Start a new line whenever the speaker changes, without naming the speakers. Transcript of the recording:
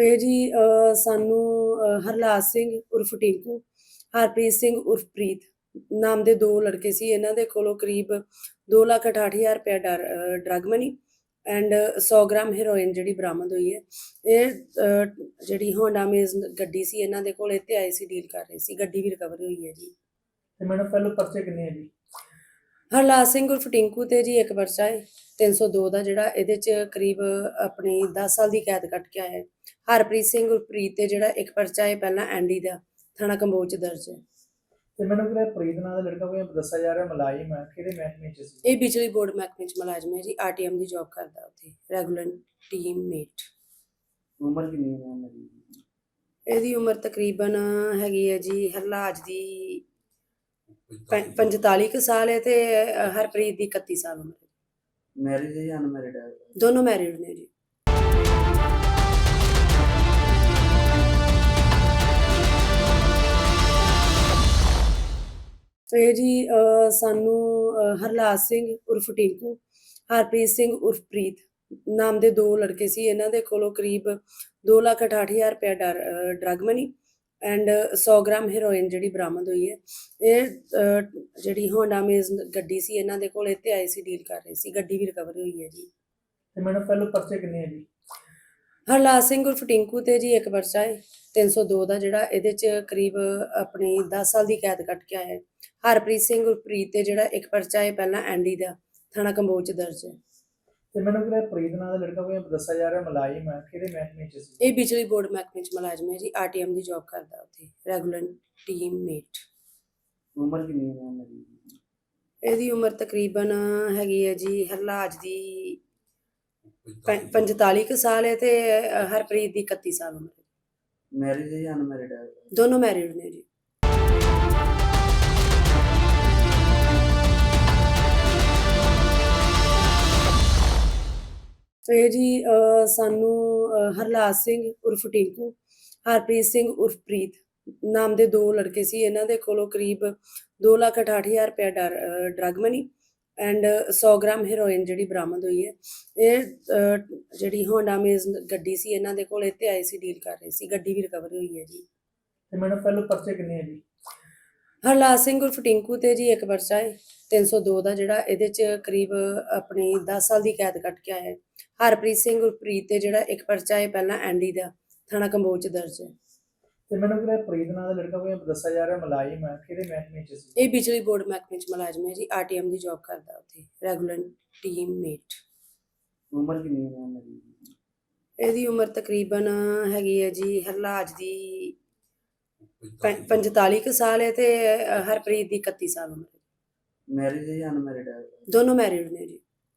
ਇਹ ਜੀ ਸਾਨੂੰ ਅਹ, ਸਿੰਘ ਉਰਫ ਟਿੰਕੂ ਹਰਪ੍ਰੀਤ ਸਿੰਘ ਉਰਫ ਪ੍ਰੀਤ ਨਾਮ ਦੇ ਦੋ ਲੜਕੇ ਸੀ। ਇਹਨਾਂ ਦੇ ਕੋਲੋਂ ਕਰੀਬ 268000 ਰੁਪਏ drug money and 100 gram heroin ਜਿਹੜੀ ਬਰਾਮਦ ਹੋਈ ਹੈ। ਇਹ ਜਿਹੜੀ ਹੋਂਡਾ ਮੇਜ਼ ਗੱਡੀ ਸੀ ਇਹਨਾਂ ਦੇ ਕੋਲ ਇੱਥੇ ਆਏ ਸੀ ਡੀਲ ਕਰ ਰਹੀ ਸੀ। ਗੱਡੀ ਵੀ ਰਿਕਵਰ ਹੋਈ ਹੈ ਜੀ।
ਤੇ ਮੈਡਮ ਪਹਿਲਾਂ ਪਰਚੇ ਕਿੰਨੇ ਆ ਜੀ?
ਹਰਲਾਲ ਸਿੰਘ ਉਰਫ ਟਿੰਕੂ ਤੇ ਜੀ ਇੱਕ ਪਰਚਾ ਹੈ 302 ਦਾ ਜਿਹੜਾ ਇਹਦੇ ਚ ਕਰੀਬ ਆਪਣੀ 10 ਸਾਲ ਦੀ ਕੈਦ ਕੱਟ ਕੇ ਆਇਆ ਹੈ। ਹਰਪ੍ਰੀਤ ਸਿੰਘ ਉਰਫ ਪ੍ਰੀਤ ਤੇ ਜਿਹੜਾ ਇੱਕ ਪਰਚਾ ਹੈ ਪਹਿਲਾਂ ਐਂਡੀ ਦਾ ਥਾਣਾ ਕੰਬੋਜ 'ਚ ਦਰਜ ਹੈ।
ਤੇ ਮੈਨੂੰ ਕਿਹਾ ਪ੍ਰੀਤ ਨਾਂ ਦਾ ਲੜਕਾ ਕੋਈ ਦੱਸਿਆ ਜਾ ਰਿਹਾ ਮੁਲਾਜ਼ਮ ਹੈ ਕਿਹੜੇ ਮਹਿਕਮੇ ਚ ਸੀ?
ਇਹ ਬਿਜਲੀ ਬੋਰਡ ਮਹਿਕਮੇ 'ਚ ਮੁਲਾਜ਼ਮ ਹੈ ਜੀ ਆਰਟੀਐਮ ਦੀ ਜੌਬ ਕਰਦਾ ਉੱਥੇ ਰੈਗੂਲਰ ਟੀਮ ਮੇਟ
ਉਮਰ ਕਿੰਨੀ ਹੈ ਦੀ
ਇਹਦੀ? ਉਮਰ ਤਕਰੀਬਨ ਹੈਗੀ ਹੈ ਜੀ ਹਰਲਾਜ ਦੀ 45 ਕੁ ਸਾਲ ਹੈ ਤੇ ਹਰਪ੍ਰੀਤ ਦੀ 31 ਸਾਲ ਉਮਰ ਹੈ।
ਮੈਰਿਜ ਹੈ ਜਾਂ ਅਨਮੈਰਿਡ ਹੈ?
ਦੋਨੋਂ ਮੈਰਿਡ ਨੇ ਜੀ। ਇਹ ਜੀ ਸਾਨੂੰ ਅਹ, ਹਰਲਾਲ ਸਿੰਘ ਉਰਫ ਟਿੰਕੂ ਹਰਪ੍ਰੀਤ ਸਿੰਘ ਉਰਫ ਪ੍ਰੀਤ ਨਾਮ ਦੇ ਦੋ ਲੜਕੇ ਸੀ। ਇਹਨਾਂ ਦੇ ਕੋਲੋਂ ਕਰੀਬ 268000 ਰੁਪਏ drug money and 100 gram heroin ਜਿਹੜੀ ਬਰਾਮਦ ਹੋਈ ਹੈ ਇਹ ਜਿਹੜੀ ਹੋਂਡਾ ਮੇਜ਼ ਗੱਡੀ ਸੀ ਇਹਨਾਂ ਦੇ ਕੋਲ ਇੱਥੇ ਆਏ ਸੀ ਡੀਲ ਕਰ ਰਹੇ ਸੀ ਗੱਡੀ ਵੀ ਰਿਕਵਰ ਹੋਈ ਹੈ ਜੀ।
ਤੇ ਮੈਨੂੰ ਪਹਿਲਾਂ ਪਰਚੇ ਕਿੰਨੇ ਆ ਜੀ?
ਹਰਲਾਲ ਸਿੰਘ ਉਰਫ ਟਿੰਕੂ ਤੇ ਜੀ ਇੱਕ ਪਰਚਾ ਹੈ 302 ਦਾ ਜਿਹੜਾ ਇਹਦੇ ਚ ਕਰੀਬ ਆਪਣੀ 10 ਸਾਲ ਦੀ ਕੈਦ ਕੱਟ ਕੇ ਆਇਆ ਹੈ। ਹਰਪ੍ਰੀਤ ਸਿੰਘ ਉਰਫ ਪ੍ਰੀਤ ਤੇ ਜਿਹੜਾ ਇੱਕ ਪਰਚਾ ਹੈ ਪਹਿਲਾਂ ਐਂਡੀ ਦਾ ਥਾਣਾ ਕੰਬੋਜ ਦਰਜ ਹੈ।
ਤੇ ਮੈਨੂੰ ਕਿਹਾ ਪ੍ਰੀਤ ਨਾਂ ਦਾ ਲੜਕਾ ਕੋਈ ਦੱਸਿਆ ਜਾ ਰਿਹਾ ਮੁਲਾਜ਼ਮ ਹੈ ਕਿਹੜੇ ਮਹਿਕਮੇ ਚ ਸੀ?
ਇਹ ਬਿਜਲੀ ਬੋਰਡ ਮਹਿਕਮੇ 'ਚ ਮੁਲਾਜ਼ਮ ਹੈ ਜੀ ਆਰਟੀਐਮ ਦੀ ਜੌਬ ਕਰਦਾ ਉੱਥੇ ਰੈਗੂਲਰ ਟੀਮ ਮੇਟ
ਉਮਰ ਕਿੰਨੀ ਹੈ ਉਹਨਾਂ ਦੀ
ਇਹਦੀ ਉਮਰ ਤਕਰੀਬਨ ਹੈਗੀ ਹੈ ਜੀ ਹਰਲਾਜ ਦੀ ਪੰ- 45 ਕੁ ਸਾਲ ਹੈ ਤੇ ਹਰਪ੍ਰੀਤ ਦੀ 31 ਸਾਲ ਉਮਰ ਹੈ।
ਮੈਰਿਜ ਹੈ ਜਾਂ ਅਨਮੈਰਿਡ ਹੈ?
ਦੋਨੋਂ ਮੈਰਿਡ ਨੇ ਜੀ। ਇਹ ਜੀ ਸਾਨੂੰ ਹਰਲਾਲ ਸਿੰਘ ਉਰਫ ਟਿੰਕੂ, ਹਰਪ੍ਰੀਤ ਸਿੰਘ ਉਰਫ ਪ੍ਰੀਤ ਨਾਮ ਦੇ ਦੋ ਲੜਕੇ ਸੀ। ਇਹਨਾਂ ਦੇ ਕੋਲੋਂ ਕਰੀਬ 268000 ਰੁਪਏ drug money and 100 gram heroin ਜਿਹੜੀ ਬਰਾਮਦ ਹੋਈ ਹੈ। ਇਹ ਜਿਹੜੀ ਹੋਂਡਾ ਮੇਜ਼ ਗੱਡੀ ਸੀ, ਇਹਨਾਂ ਦੇ ਕੋਲ ਇੱਥੇ ਆਏ ਸੀ, ਡੀਲ ਕਰ ਰਹੀ ਸੀ। ਗੱਡੀ ਵੀ ਰਿਕਵਰ ਹੋਈ ਹੈ ਜੀ।
ਤੇ ਮੈਨੂੰ ਪਹਿਲਾਂ ਪਰਚੇ ਕਿੰਨੇ ਆ ਜੀ?
ਹਰਲਾਲ ਸਿੰਘ ਉਰਫ ਟਿੰਕੂ ਤੇ ਜੀ ਇੱਕ ਪਰਚਾ ਹੈ 302 ਦਾ ਜਿਹੜਾ ਇਹਦੇ ਚ ਕਰੀਬ ਆਪਣੀ 10 ਸਾਲ ਦੀ ਕੈਦ ਕੱਟ ਕੇ ਆਇਆ ਹੈ। ਹਰਪ੍ਰੀਤ ਸਿੰਘ ਉਰਫ ਪ੍ਰੀਤ ਤੇ ਜਿਹੜਾ ਇੱਕ ਪਰਚਾ ਹੈ ਪਹਿਲਾਂ ਐਂਡੀ ਦਾ ਥਾਣਾ ਕੰਬੋਜ 'ਚ ਦਰਜ ਹੈ।
ਤੇ ਮੈਨੂੰ ਕਿਹਾ ਪ੍ਰੀਤ ਨਾਂ ਦਾ ਲੜਕਾ ਕੋਈ ਦੱਸਿਆ ਜਾ ਰਿਹਾ ਮੁਲਾਜ਼ਮ ਹੈ ਕਿਹੜੇ ਮਹਿਕਮੇ ਚ ਸੀ?
ਇਹ ਬਿਜਲੀ ਬੋਰਡ ਮਹਿਕਮੇ 'ਚ ਮੁਲਾਜ਼ਮ ਹੈ ਜੀ ਆਰਟੀਐਮ ਦੀ ਜੌਬ ਕਰਦਾ ਉੱਥੇ ਰੈਗੂਲਰ ਟੀਮ ਮੇਟ
ਉਮਰ ਕਿੰਨੀ ਹੈ ਉਹਨਾਂ ਦੀ
ਇਹਦੀ ਉਮਰ ਤਕਰੀਬਨ ਹੈਗੀ ਹੈ ਜੀ ਹਰਲਾਜ ਦੀ 45 ਕੁ ਸਾਲ ਹੈ ਤੇ ਹਰਪ੍ਰੀਤ ਦੀ 31 ਸਾਲ ਉਮਰ ਹੈ।
ਮੈਰਿਜ ਹੈ ਜਾਂ ਅਨਮੈਰਿਡ ਹੈ?
ਦੋਨੋਂ ਮੈਰਿਡ ਨੇ ਜੀ।